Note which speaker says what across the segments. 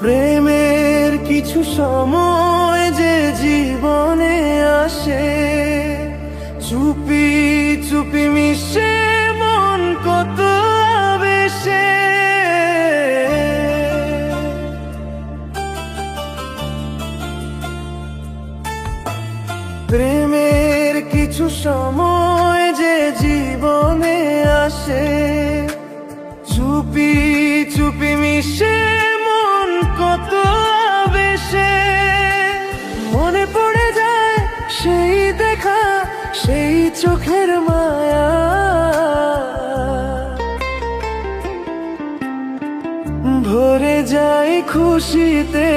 Speaker 1: প্রেমের কিছু সময় যে জীবনে আসে, চুপি চুপি মিশে মন কত বেশে প্রেমের কিছু সময় যে জীবনে আসে, চুপি চুপি মিশে সেই চোখের মায়া। ভরে যায় খুশিতে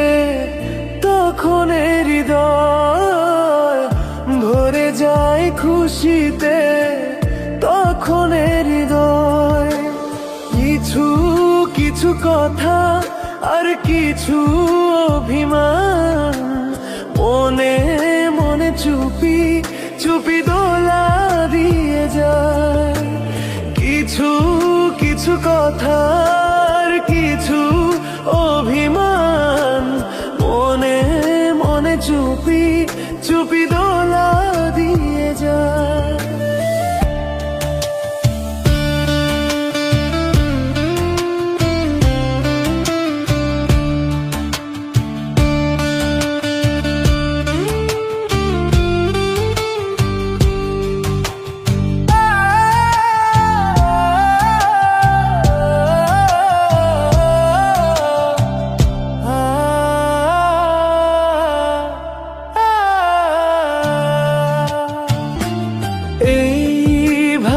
Speaker 1: তখন হৃদয়। ভরে যায় খুশিতে তখন হৃদয়। কিছু কিছু কথা আর কিছু অভিমান। মনে মনে চুপি চুপি দোলা দিয়ে যায়। কিছু কিছু কথার কিছু অভিমান। মনে মনে চুপি চুপি দোলা দিয়ে যায়।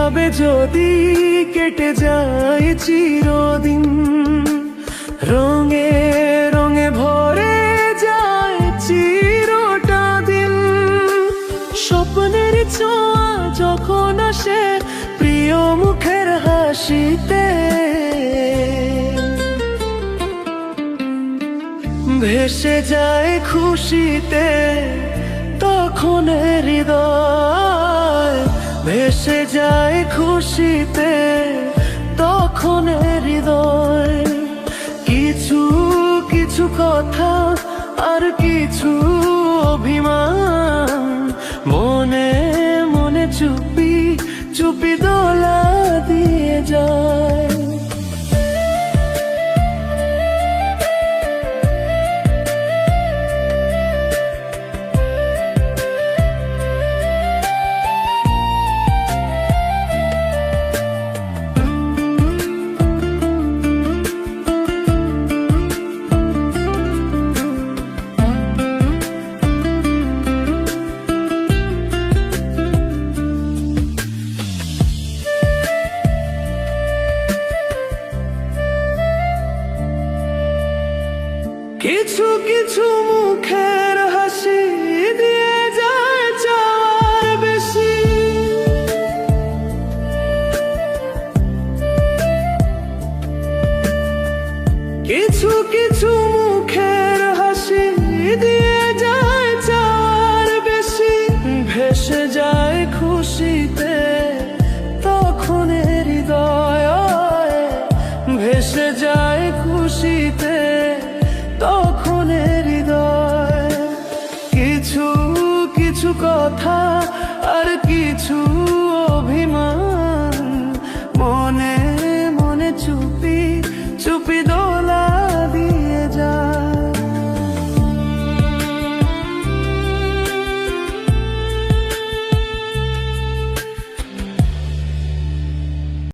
Speaker 1: এইভাবে যদি কেটে যায় চিরদিন, রঙে রঙে ভরে যায় চিরটা দিন। স্বপ্নের ছোঁয়া যখন আসে প্রিয় মুখের হাসিতে, ভেসে যায় খুশিতে, তখন হৃদয় খুশিতে তখন হৃদয়। কিছু কিছু কথা আর কিছু অভিমান। মনে মনে চুপি চুপি দোলা কিছু কিছু মুখের হাসি দিয়ে যায় চার বেশি। কিছু কিছু মুখের হাসি দিয়ে যায় চার বেশি। ভেসে যায় কথা আর কিছু